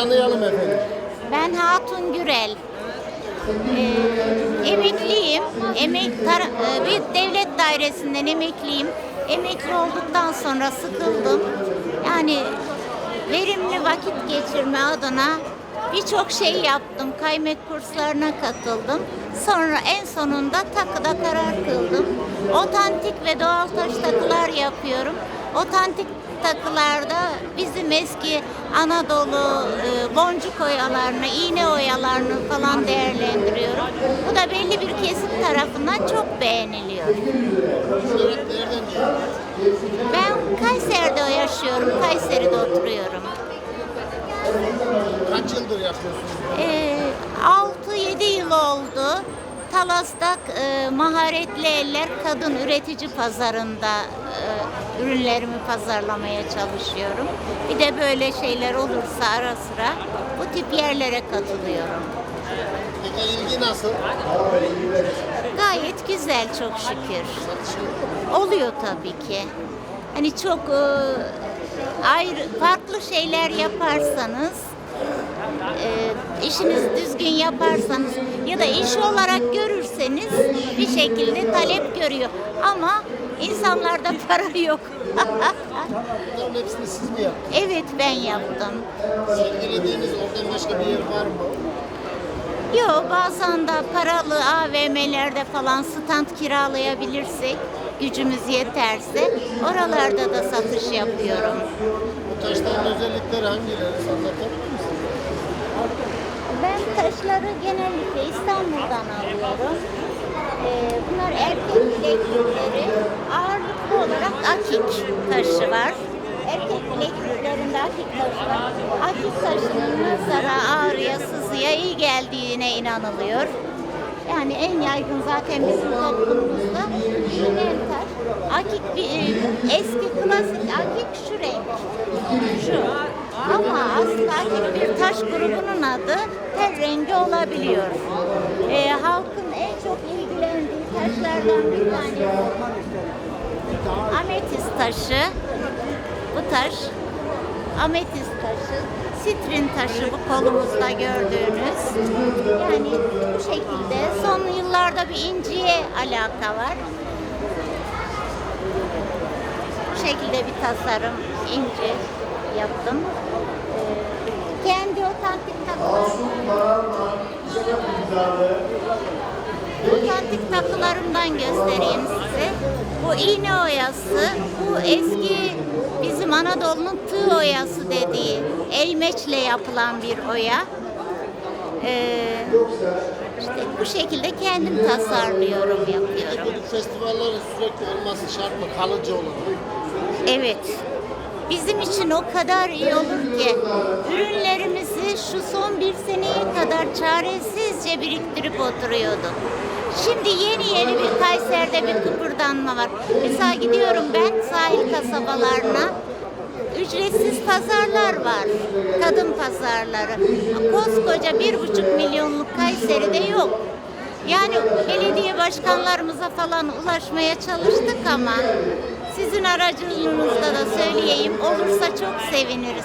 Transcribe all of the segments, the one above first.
tanıyalım efendim. Ben Hatun Gürel. Ee, emekliyim. Emek e, bir devlet dairesinden emekliyim. Emekli olduktan sonra sıkıldım. Yani verimli vakit geçirme adına birçok şey yaptım. Kaymet kurslarına katıldım. Sonra en sonunda takıda karar kıldım. Otantik ve doğal taş takılar yapıyorum. Otantik takılarda bizim eski Anadolu e, boncuk oyalarını, iğne oyalarını falan değerlendiriyorum. Bu da belli bir kesim tarafından çok beğeniliyor. Ben Kayseri'de yaşıyorum, Kayseri'de oturuyorum. Kaç yıldır yapıyorsunuz? Ee, 6-7 yıl oldu. Talas'ta e, maharetli eller kadın üretici pazarında e, ürünlerimi pazarlamaya çalışıyorum. Bir de böyle şeyler olursa ara sıra bu tip yerlere katılıyorum. Peki ilgi nasıl? Gayet güzel çok şükür. Oluyor tabii ki. Hani çok e, ayrı farklı şeyler yaparsanız e, işiniz düzgün yaparsanız ya da iş olarak görürseniz bir şekilde talep görüyor. Ama insanlarda para yok. Bunların hepsini siz mi yaptınız? evet ben yaptım. Sergilediğiniz oradan başka bir yer var mı? Yok bazen de paralı AVM'lerde falan stand kiralayabilirsek gücümüz yeterse oralarda da satış yapıyorum. Bu taşların özellikleri hangileri? Anlatabilir misiniz? Ben taşları genellikle İstanbul'dan alıyorum. Ee, bunlar erkek bileklikleri. Akik taşı var. Erkek bilekliklerinde akik taşı var. Akik taşının nazara, ağrıya, sızıya iyi geldiğine inanılıyor. Yani en yaygın zaten bizim toplumumuzda bilinen taş. Akik bir e, eski klasik akik şu renk. Şu. Ama aslında akik bir taş grubunun adı tel rengi olabiliyor. Ee, halkın en çok ilgilendiği taşlardan bir tanesi taşı. Bu taş ametist taşı. Sitrin taşı bu kolumuzda gördüğünüz. Yani bu şekilde son yıllarda bir inciye alaka var. Bu şekilde bir tasarım inci yaptım. Ee, kendi otantik takılarım. Otantik takılarımdan göstereyim size. Bu iğne oyası, bu eski bizim Anadolu'nun tığ oyası dediği elmeçle yapılan bir oya. Ee, işte bu şekilde kendim tasarlıyorum, yapıyorum. Bu festivallerin sürekli olması şart mı? Kalıcı olarak. Evet. Bizim için o kadar iyi olur ki ürünlerimizi şu son bir seneye kadar çaresizce biriktirip oturuyorduk. Şimdi yeni yeni bir Kayseri'de bir kıpırdanma var. Mesela gidiyorum ben sahil kasabalarına. Ücretsiz pazarlar var. Kadın pazarları. Koskoca bir buçuk milyonluk Kayseri'de yok. Yani belediye başkanlarımıza falan ulaşmaya çalıştık ama sizin aracılığınızda da söyleyeyim olursa çok seviniriz.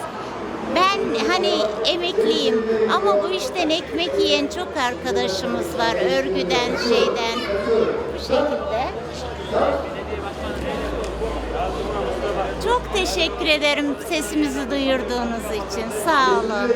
Ben hani emekliyim ama bu işten ekmek yiyen çok arkadaşımız var. Örgüden, şeyden bu şekilde. Çok teşekkür ederim sesimizi duyurduğunuz için. Sağ olun.